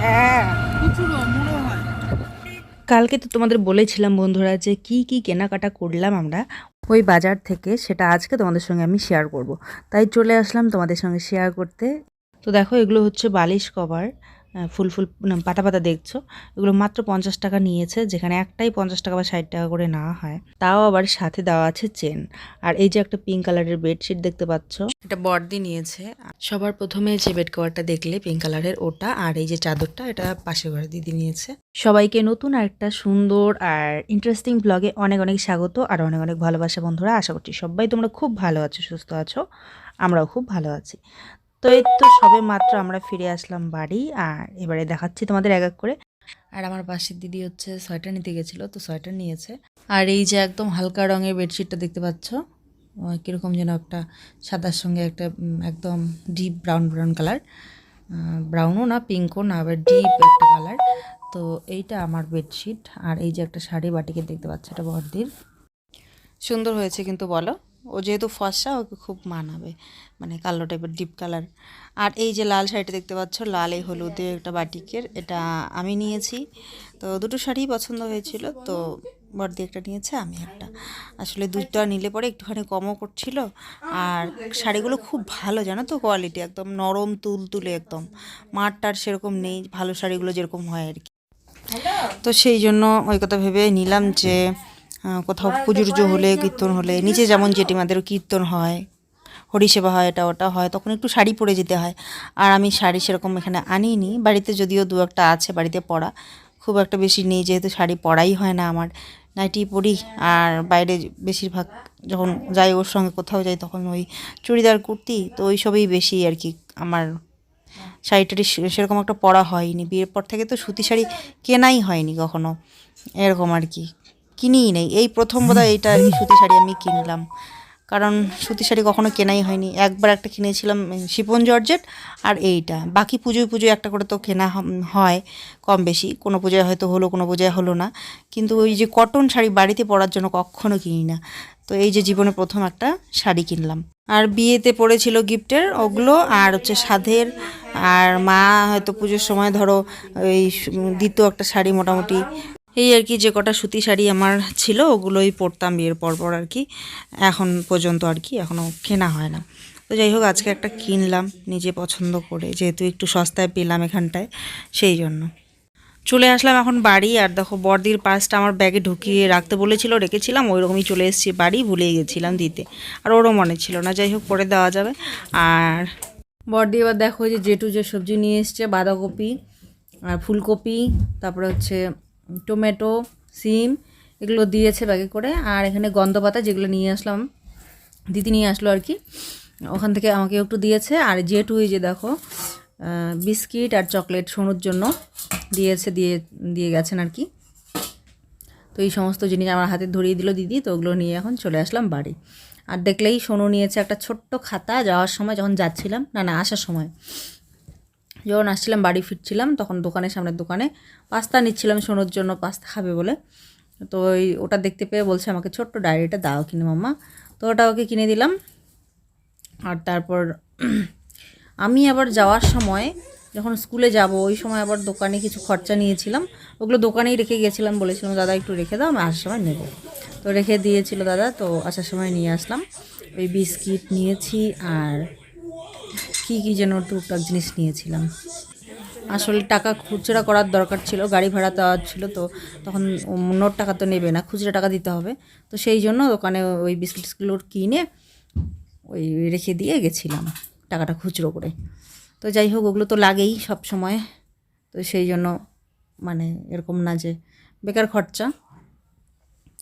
হ্যাঁ কালকে তো তোমাদের বলেছিলাম বন্ধুরা যে কি কি কেনাকাটা করলাম আমরা, ওই বাজার থেকে সেটা আজকে তোমাদের সঙ্গে আমি শেয়ার করব। তাই চলে আসলাম তোমাদের সঙ্গে শেয়ার করতে। তো দেখো, এগুলো হচ্ছে বালিশ কভার। ফুল ফুল পাতা পাতা দেখছ? এগুলো মাত্র পঞ্চাশ টাকা নিয়েছে যেখানে একটাই পঞ্চাশ টাকা বা ষাট টাকা করে নেওয়া হয়। তাও আবার সাথে দেওয়া আছে চেন। আর এই যে একটা পিঙ্ক কালারের বেডশিট দেখতে পাচ্ছ। এটা বর্দি নিয়েছে। সবার প্রথমে যে বেড কভারটা দেখলে পিঙ্ক কালারের ওটা আর এই যে চাদরটা এটা পাশের ঘরে দিদি নিয়েছে। সবাইকে নতুন আর একটা সুন্দর আর ইন্টারেস্টিং ব্লগে অনেক অনেক স্বাগত আর অনেক অনেক ভালোবাসা বন্ধুরা। আশা করছি সবাই তোমরা খুব ভালো আছো সুস্থ আছো। আমরাও খুব ভালো আছি। তো এই তো সবে মাত্র আমরা ফিরে আসলাম বাড়ি আর এবারে দেখাচ্ছি তোমাদের এক এক করে। আর আমার পাশের দিদি হচ্ছে সোয়েটার নিতে গেছিল তো সোয়েটার নিয়েছে। আর এই যে একদম হালকা রঙের বেডশিটটা দেখতে পাচ্ছ কীরকম যেন একটা সাদার সঙ্গে একটা একদম ডিপ ব্রাউন ব্রাউন কালার। ব্রাউনও না পিঙ্কও না আবার ডিপ একটা কালার। তো এইটা আমার বেডশিট আর এই যে একটা শাড়ি বাটিকে দেখতে পাচ্ছ এটা বর্দির। সুন্দর হয়েছে কিন্তু বলো। ও যেহেতু ফর্সা ওকে খুব মানাবে মানে কালো টাইপের ডিপ কালার আর এই যে লাল শাড়িটা দেখতে পাচ্ছ লাল এই হলুদে একটা বাটিকের এটা আমি নিয়েছি। তো দুটো শাড়ি পছন্দ হয়েছিল তো বর্দি একটা নিয়েছে আমি একটা। আসলে দুটো নিলে পরে একটুখানি কমও করছিল আর শাড়িগুলো খুব ভালো জানো তো কোয়ালিটি একদম নরম তুল তুলে একদম মারটার সেরকম নেই ভালো শাড়িগুলো যেরকম হয় আর কি। তো সেই জন্য ওই কথা ভেবে নিলাম যে কোথাও পুজো টুজো হলে, কীর্তন হলে, নিচে যেমন জেঠিমাদের কীর্তন হয়, হরিসেবা হয়, এটা ওটা হয়, তখন একটু শাড়ি পরে যেতে হয়। আর আমি শাড়ি সেরকম এখানে আনিনি, বাড়িতে যদিও দু একটা আছে বাড়িতে পরা, খুব একটা বেশি নেই, যেহেতু শাড়ি পরাই হয় না আমার। নাইটি পরি, আর বাইরে বেশিরভাগ যখন যাই ওর সঙ্গে কোথাও যাই, তখন ওই চুড়িদার, কুর্তি, তো ওই সবই বেশি আর কি আমার শাড়ি টাড়ি সেরকম একটা পরা হয়নি। বিয়ের পর থেকে তো সুতি শাড়ি কেনাই হয়নি কখনো, এরকম আর কি। কিনিই নেই। এই প্রথম বোধহয় এইটা আর কি সুতি শাড়ি আমি কিনলাম। কারণ সুতি শাড়ি কখনো কেনাই হয়নি। একবার একটা কিনেছিলাম শিপন জর্জেট আর এইটা। বাকি পুজোয় পুজোয় একটা করে তো কেনা হয় কম বেশি। কোনো পূজায় হয়তো হলো কোনো পূজায় হলো না। কিন্তু ওই যে কটন শাড়ি বাড়িতে পরার জন্য কখনো কিনি না। তো এই যে জীবনে প্রথম একটা শাড়ি কিনলাম। আর বিয়েতে পড়েছিল গিফটের ওগুলো আর হচ্ছে সাধের। আর মা হয়তো পুজোর সময় ধরো এই দিত একটা শাড়ি মোটামুটি এই আর কি যে কটা সুতি শাড়ি আমার ছিল, ওগুলোই পরতাম বিয়ের পর পর আর কি। এখন পর্যন্ত আর কি এখনও কেনা হয় না। তো যাই হোক, আজকে একটা কিনলাম, নিজে পছন্দ করে, যেহেতু একটু সস্তায় পেলাম এখানটায়, সেই জন্য। চলে আসলাম এখন বাড়ি, আর দেখো বর্দির পার্সটা আমার ব্যাগে ঢুকিয়ে রাখতে বলেছিল, রেখেছিলাম ওই রকমই চলে এসেছি বাড়ি ভুলে গেছিলাম দিতে। আর ওরও মনে ছিল না, যাই হোক, পরে দেওয়া যাবে। আর বর্দি এবার দেখো যে জেঠু যে সবজি নিয়ে এসছে, বাঁধাকপি, আর ফুলকপি, তারপরে হচ্ছে টমেটো, সিম, এগুলো দিয়েছে ব্যাগে করে। আর এখানে গন্ধ পাতা যেগুলো নিয়ে আসলাম, দিদি নিয়ে আসলো আর কি। ওখান থেকে আমাকে একটু দিয়েছে। আর এই যে দেখো বিস্কিট আর চকলেট সোনুর জন্য দিয়েছে, দিয়ে দিয়ে গেছেন আর কি। তো এই সমস্ত জিনিস আমার হাতে ধরিয়ে দিল দিদি, তো ওগুলো নিয়ে এখন চলে আসলাম বাড়ি। আর দেখলেই সোনু নিয়েছে একটা ছোট্ট খাতা। যাওয়ার সময় যখন যাচ্ছিলাম, না না, আসার সময়। যখন আসছিলাম, বাড়ি ফিরছিলাম, তখন দোকানের সামনের দোকানে পাস্তা নিচ্ছিলাম, সোনুর জন্য পাস্তা খাবে বলে। তো ওই ওটা দেখতে পেয়ে বলছে আমাকে, ছোট্ট ডায়েরিটা দাও কিনে মাম্মা। তো ওটা ওকে কিনে দিলাম। আর তারপর আমি আবার যাওয়ার সময় যখন স্কুলে যাব, ওই সময় আবার দোকানে কিছু খরচা নিয়েছিলাম। ওগুলো দোকানেই রেখে গিয়েছিলাম, বলেছিলাম, দাদা, একটু রেখে দাও, আমি আসার সময় নেব। তো রেখে দিয়েছিল দাদা, তো আসার সময় নিয়ে আসলাম। ওই বিস্কিট নিয়েছি আর কী কী যেন টুকটাক জিনিস নিয়েছিলাম। আসলে টাকা খুচরা করার দরকার ছিল, গাড়ি ভাড়া দেওয়া ছিল তো, তখন নোট টাকা তো নেবে না, খুচরা টাকা দিতে হবে। তো সেই জন্য দোকানে ওই বিস্কিটসগুলো কিনে ওই রেখে দিয়ে গেছিলাম টাকাটা খুচরো করে। তো যাই হোক, ওগুলো তো লাগেই সব সময়। তো সেই জন্য মানে এরকম না যে বেকার খরচা।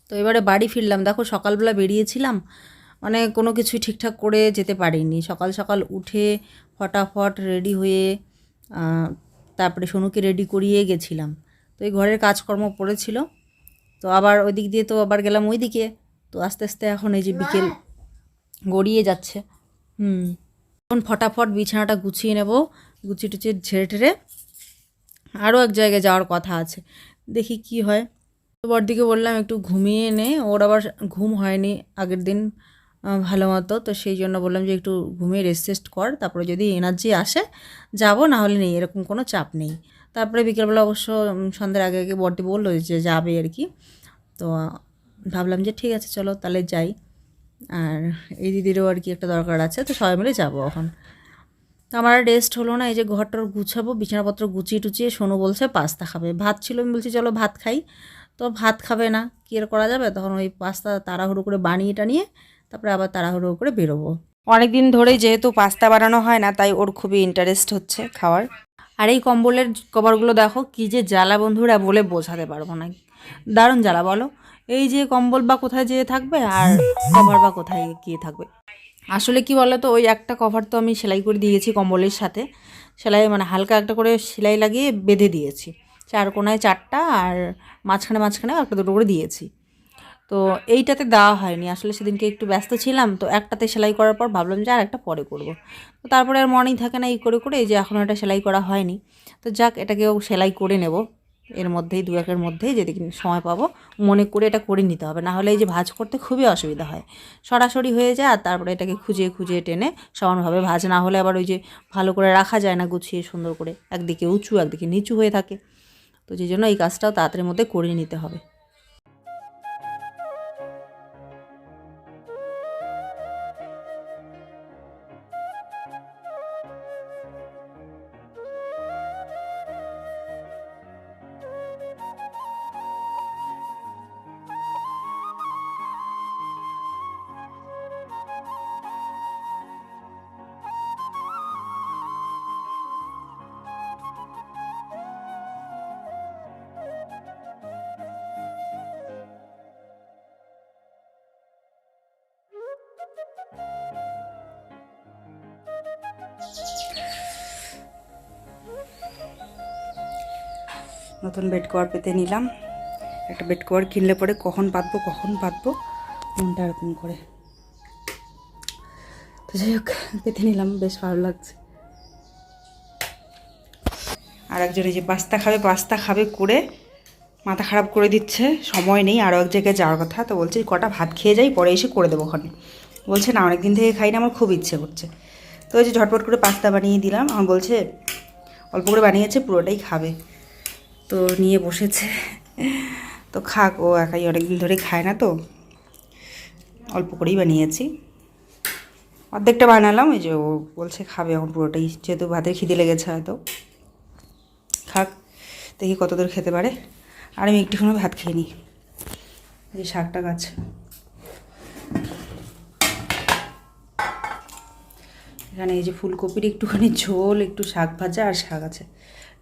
তো এবারে বাড়ি ফিরলাম। দেখো সকালবেলা বেরিয়েছিলাম মানে কোনো কিছুই ঠিকঠাক করে যেতে পারিনি। সকাল সকাল উঠে ফটাফট রেডি হয়ে তারপরে সোনুকে রেডি করিয়ে গেছিলাম। তো এই ঘরের কাজকর্ম পড়েছিল। তো আবার ওই দিক দিয়ে তো আবার গেলাম ওই দিকে তো আস্তে আস্তে এখন এই যে বিকেল গড়িয়ে যাচ্ছে। হুম। এখন ফটাফট বিছানাটা গুছিয়ে নেব। গুছিয়ে টুচিয়ে ঝেড়ে ঠেড়ে আরও এক জায়গায় যাওয়ার কথা আছে। দেখি কি হয়। তো বড়দিকে বললাম একটু ঘুমিয়ে নে। ওর আবার ঘুম হয়নি আগের দিন। ভালো মতো। তো সেই জন্য বললাম যে একটু ঘুমিয়ে রেস্ট কর, তারপরে যদি এনার্জি আসে যাব না হলে নেই, এরকম কোনো চাপ নেই। তারপরে বিকেলবেলা অবশ্য সন্ধ্যের আগে আগে বড়দি বলল যে যাবে আর কি। তো ভাবলাম যে ঠিক আছে, চলো তাহলে যাই। আর এই দিদিরও আর কি একটা দরকার আছে, তো সবাই মিলে যাব এখন। তো আমার রেস্ট হলো না, এই যে ঘরটার গুছাবো, বিছানাপত্র গুছিয়ে টুচিয়ে সোনু বলছে পাস্তা খাবে। ভাত ছিল, আমি বলছি চলো ভাত খাই। তো ভাত খাবে না, কী করা যাবে? তখন ওই পাস্তা তাড়াহুড়ো করে বানিয়ে টানিয়ে তারপরে আবার তাড়াহুড়ো করে বেরোবো। অনেক দিন ধরেই যেহেতু পাস্তা বানানো হয় না, তাই ওর খুবই ইন্টারেস্ট হচ্ছে খাওয়ার। আর এই কম্বলের কভারগুলো দেখো, কি যে জ্বালা বন্ধুরা বলে বোঝাতে পারব না। দারুণ জ্বালা, বলো। এই যে কম্বল বা কোথায় যেয়ে থাকবে আর কভার বা কোথায় গিয়ে থাকবে? আসলে কি বলো তো ওই একটা কভার তো আমি সেলাই করে দিয়েছি কম্বলের সাথে। সেলাই মানে হালকা একটা করে সেলাই লাগিয়ে বেঁধে দিয়েছি। চার কোনায় চারটা আর মাঝখানে মাঝখানে একটা দুটো করে দিয়েছি। তো এইটাতে দেওয়া হয়নি। আসলে সেদিনকে একটু ব্যস্ত ছিলাম, তো একটাতে সেলাই করার পর ভাবলাম যে আর একটা পরে করব। তো তারপরে আর মনেই থাকে না এই করে করে, এই যে এখনও এটা সেলাই করা হয়নি। তো যাক, এটাকেও সেলাই করে নেব। এর মধ্যেই, দু একের মধ্যেই যেদিকে সময় পাবো, মনে করে এটা করে নিতে হবে। না হলে এই যে ভাজ করতে খুবই অসুবিধা হয়। সরাসরি হয়ে যায় আর তারপরে এটাকে খুঁজে খুঁজে টেনে সমানভাবে ভাজ। না হলে আবার ওই যে ভালো করে রাখা যায় না গুছিয়ে সুন্দর করে, একদিকে উঁচু, একদিকে নিচু হয়ে থাকে। তো সেই জন্য এই কাজটাও তাড়াতাড়ির মধ্যে করে নিতে হবে। নতুন বেড কভার পেতে নিলাম। একটা বেড কভার কিনলে পরে কখন পাতবো কখন পাতবো মনটা এরকম করে। তো যাই হোক, পেতে নিলাম, বেশ ভালো লাগছে। আর একজন এই যে পাস্তা খাবে পাস্তা খাবে করে মাথা খারাপ করে দিচ্ছে, সময় নেই আরও এক জায়গায় যাওয়ার কথা। তো বলছি, কটা ভাত খেয়ে যাই, পরে এসে করে দেবো ওখানে। বলছে, না, অনেকদিন থেকে খাই না, আমার খুব ইচ্ছে করছে। তো ওই যে ঝটপট করে পাস্তা বানিয়ে দিলাম। আমার বলছে, অল্প করে বানিয়েছে, পুরোটাই খাবে। তো নিয়ে বসেছে। তো খাক, ও একাই অনেকদিন ধরে খায় না তো। অল্প করেই বানিয়েছি। অর্ধেকটা বানালাম ওই যে ও বলছে খাবে এখন পুরোটাই, যেহেতু ভাতের খিদে লেগেছে হয়তো। খাক, দেখি কত দূর খেতে পারে। আর আমি একটুখানি ভাত খেয়ে নিই। যে শাকটা গাছ। এখানে এই যে ফুলকপির একটুখানি ঝোল, একটু শাক ভাজা আর শাক আছে।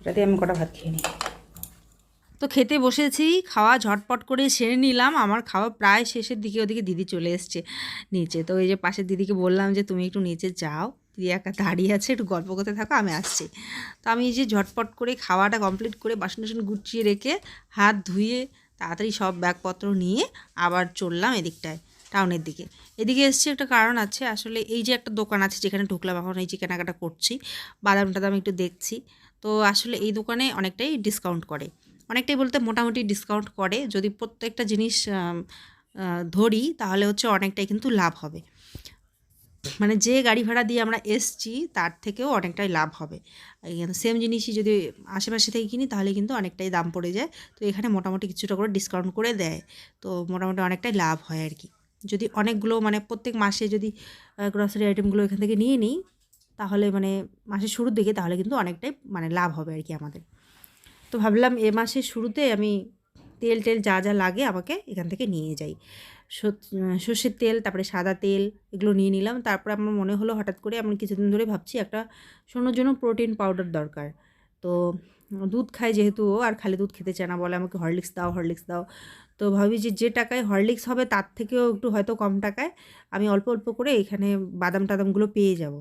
এটাতে আমি কটা ভাত খেয়ে নিই। তো খেতে বসেছি, খাওয়া ঝটপট করে সেরে নিলাম। আমার খাওয়া প্রায় শেষের দিকে ওদিকে দিদি চলে এসছে নিচে। তো এই যে পাশের দিদিকে বললাম যে, তুমি একটু নিচে যাও দিদি একা দাঁড়িয়ে আছে, একটু গল্প করতে থাকো, আমি আসছি। তো আমি এই যে ঝটপট করে খাওয়াটা কমপ্লিট করে বাসন টাসন গুছিয়ে রেখে হাত ধুয়ে তাড়াতাড়ি সব ব্যাগপত্র নিয়ে আবার চললাম এদিকটায়, টাউনের দিকে। এদিকে এসছি একটা কারণ আছে, আসলে এই যে একটা দোকান আছে যেখানে ঢুকলাম, এখন এই যে কেনাকাটা করছি বাদাম টাদাম একটু দেখছি, তো আসলে এই দোকানে অনেকটাই ডিসকাউন্ট করে। অনেকটাই বলতে মোটামুটি ডিসকাউন্ট করে। যদি প্রত্যেকটা জিনিস ধরি, তাহলে হচ্ছে অনেকটাই কিন্তু লাভ হবে। মানে যে গাড়ি ভাড়া দিয়ে আমরা এসছি, তার থেকেও অনেকটাই লাভ হবে। সেম জিনিসই যদি আশেপাশে থেকে কিনি, তাহলে কিন্তু অনেকটাই দাম পড়ে যায়। তো এখানে মোটামুটি কিছুটা করে ডিসকাউন্ট করে দেয়। তো মোটামুটি অনেকটাই লাভ হয় আর কি। যদি অনেকগুলো মানে প্রত্যেক মাসে যদি গ্রসারি আইটেমগুলো এখান থেকে নিয়ে নিই, তাহলে মানে মাসের শুরুর দিকে তাহলে কিন্তু অনেকটাই মানে লাভ হবে আর কি আমাদের। তো ভাবলাম এ মাসের শুরুতে আমি তেল, টেল যা যা লাগে আমাকে এখান থেকে নিয়ে যাই। সর্ষের তেল, তারপরে সাদা তেল এগুলো নিয়ে নিলাম। তারপরে আমার মনে হলো হঠাৎ করে আমি কিছুদিন ধরে ভাবছি একটা শোনোর জন্য প্রোটিন পাউডার দরকার। তো দুধ খায় যেহেতু ও, আর খালি দুধ খেতে চায় না, বলে আমাকে হরলিক্স দাও হরলিক্স দাও। তো ভাবি যে যে টাকায় হরলিক্স হবে তার থেকেও একটু হয়তো কম টাকায় আমি অল্প অল্প করে এখানে বাদাম, টাদামগুলো পেয়ে যাব।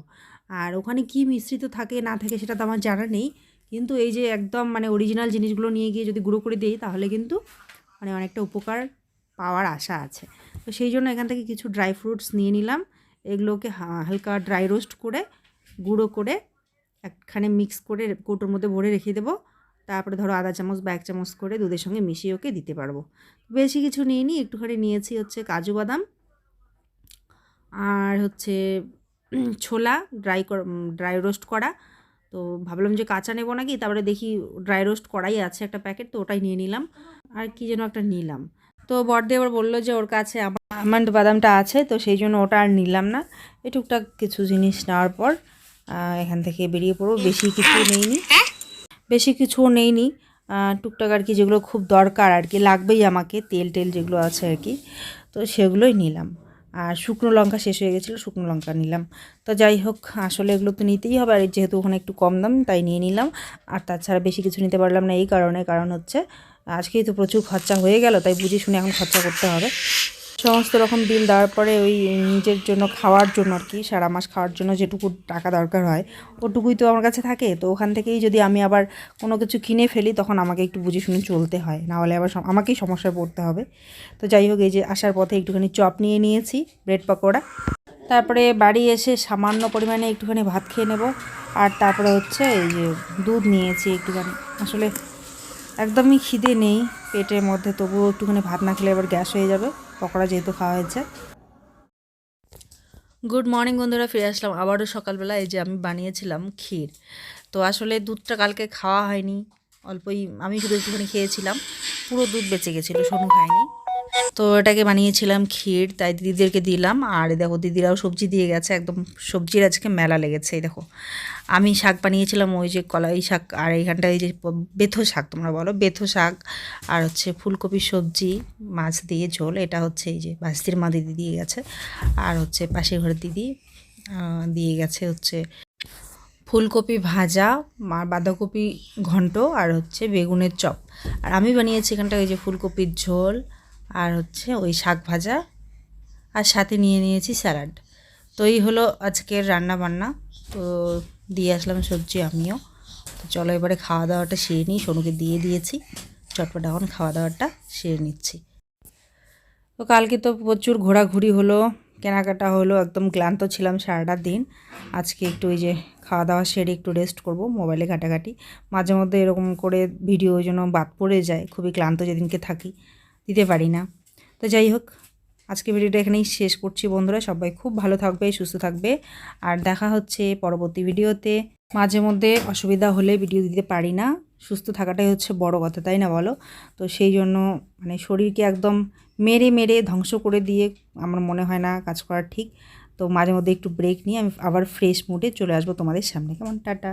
আর ওখানে কি মিশ্রিত থাকে না থাকে সেটা তো আমার জানা নেই। কিন্তু এই যে একদম মানে অরিজিনাল জিনিসগুলো নিয়ে গিয়ে যদি গুঁড়ো করে দিই, তাহলে কিন্তু মানে অনেকটা উপকার পাওয়ার আশা আছে। তো সেই জন্য এখান থেকে কিছু ড্রাই ফ্রুটস নিয়ে নিলাম। এগুলোকে হালকা ড্রাই রোস্ট করে, গুঁড়ো করে একখানে মিক্স করে কৌটোর মধ্যে ভরে রেখে দেবো। তারপরে ধরো আধা চামচ বা এক চামচ করে দুধের সঙ্গে মিশিয়ে ওকে দিতে পারব। বেশি কিছু নিয়ে নিই একটুখানি নিয়েছি হচ্ছে কাজু বাদাম আর হচ্ছে ছোলা ড্রাই ড্রাই রোস্ট করা। তো ভাবলাম যে কাঁচা নেব নাকি, তারপরে দেখি ড্রাই রোস্ট করাই আছে একটা প্যাকেট তো ওটাই নিয়ে নিলাম। আর কি যেন একটা নিলাম। তো বড়দে আবার বলল যে ওর কাছে আমন্ড বাদামটা আছে, তো সেই জন্য ওটা আর নিলাম না। এই টুকটাক কিছু জিনিস নেওয়ার পর এখান থেকে বেরিয়ে পড়ব। বেশি কিছু নেইনি। বেশি কিছুও নেইনি। টুকটাক আর কি যেগুলো খুব দরকার আর কি, লাগবেই আমাকে, তেল টেল যেগুলো আছে আর কি, তো সেগুলোই নিলাম। আর শুকনো লঙ্কা শেষ হয়ে গেছিল, শুকনো লঙ্কা নিলাম। তো যাই হোক, আসলে এগুলো তো নিতেই হবে, আর যেহেতু ওখানে একটু কম দাম, তাই নিয়ে নিলাম। আর তাছাড়া বেশি কিছু নিতে পারলাম না, এই কারণে। কারণ হচ্ছে, আজকেই তো প্রচুর খরচা হয়ে গেল, তাই বুঝে শুনে এখন খরচা করতে হবে। সমস্ত রকম বিল দেওয়ার পরে ওই নিজের জন্য খাওয়ার জন্য আর কি, সারা মাস খাওয়ার জন্য যেটুকু টাকা দরকার হয়, ওটুকুই তো আমার কাছে থাকে। তো ওখান থেকেই যদি আমি আবার কোনো কিছু কিনে ফেলি, তখন আমাকে একটু বুঝে শুনে চলতে হয়। না হলে আবার আমাকেই সমস্যায় পড়তে হবে। তো যাই হোক, এই যে আসার পথে একটুখানি চপ নিয়ে নিয়েছি, ব্রেড পকোড়া। তারপরে বাড়ি এসে সামান্য পরিমাণে একটুখানি ভাত খেয়ে নেব। আর তারপরে হচ্ছে এই যে দুধ নিয়েছি একটুখানি। আসলে একদমই খিদে নেই। পেটের মধ্যে তবুও একটুখানি ভাত না খেলে এবার গ্যাস হয়ে যাবে, পকোড়া যেহেতু খাওয়া হয়েছে। গুড মর্নিং বন্ধুরা, ফিরে আসলাম আবারও সকালবেলা এই যে আমি বানিয়েছিলাম ক্ষীর। তো আসলে দুধটা কালকে খাওয়া হয়নি, অল্পই আমি শুধু একটুখানি খেয়েছিলাম। পুরো দুধ বেঁচে গেছিল, সোনু খায়নি। তো এটাকে বানিয়েছিলাম ক্ষীর, তাই দিদিদেরকে দিলাম। আর দেখো, দিদিরাও সবজি দিয়ে গেছে, একদম সবজির আজকে মেলা লেগেছে দেখো। আমি শাক বানিয়েছিলাম, ওই যে কলাই শাক আর এইখানটায় এই যে বেথো শাক তোমরা বলো, বেথো শাক আর হচ্ছে ফুলকপি সবজি, মাছ দিয়ে ঝোল, এটা হচ্ছে এই যে বাস্তির মা দিদি দিয়ে গেছে আর হচ্ছে পাশের ঘরের দিদি দিয়ে গেছে হচ্ছে ফুলকপি ভাজা আর বাঁধাকপি ঘন্ট আর হচ্ছে বেগুনের চপ। আর আমি বানিয়েছি এখানটা ওই যে ফুলকপির ঝোল আর হচ্ছে ওই শাক ভাজা আর সাথে নিয়ে নিয়েছি স্যালাড। তো এই হলো আজকের রান্না বান্না তো দিয়ে আসলাম সবজি আমিও। তো চলো এবারে খাওয়া দাওয়াটা সেরে নিই। সোনুকে দিয়ে দিয়েছি। চটপট এখন খাওয়া দাওয়াটা সেরে নিচ্ছি। তো কালকে তো প্রচুর ঘোরাঘুরি হলো, কেনাকাটা হলো, একদম ক্লান্ত ছিলাম সারাটা দিন। আজকে একটু ওই যে খাওয়া দাওয়া সেরে একটু রেস্ট করব মোবাইলে ঘাটাঘাটি। মাঝে মধ্যে এরকম করে ভিডিও জন্য বাদ পড়ে যায়, খুবই ক্লান্ত যেদিনকে থাকি, দিতে পারি না। তো যাই হোক আজকে ভিডিওটা এখানেই শেষ করছি বন্ধুরা। সবাই খুব ভালো থাকবে, সুস্থ থাকবে। আর দেখা হচ্ছে পরবর্তী ভিডিওতে। মাঝে মধ্যে অসুবিধা হলে ভিডিও দিতে পারি না। সুস্থ থাকাটাই হচ্ছে বড় কথা, তাই না বলো? তো সেই জন্য মানে শরীরকে একদম মেরে মেরে ধ্বংস করে দিয়ে আমার মনে হয় না কাজ করা ঠিক। তো মাঝে মধ্যে একটু ব্রেক নিয়ে আমি আবার ফ্রেশ মুডে চলে আসব তোমাদের সামনে। কেমন? টাটা।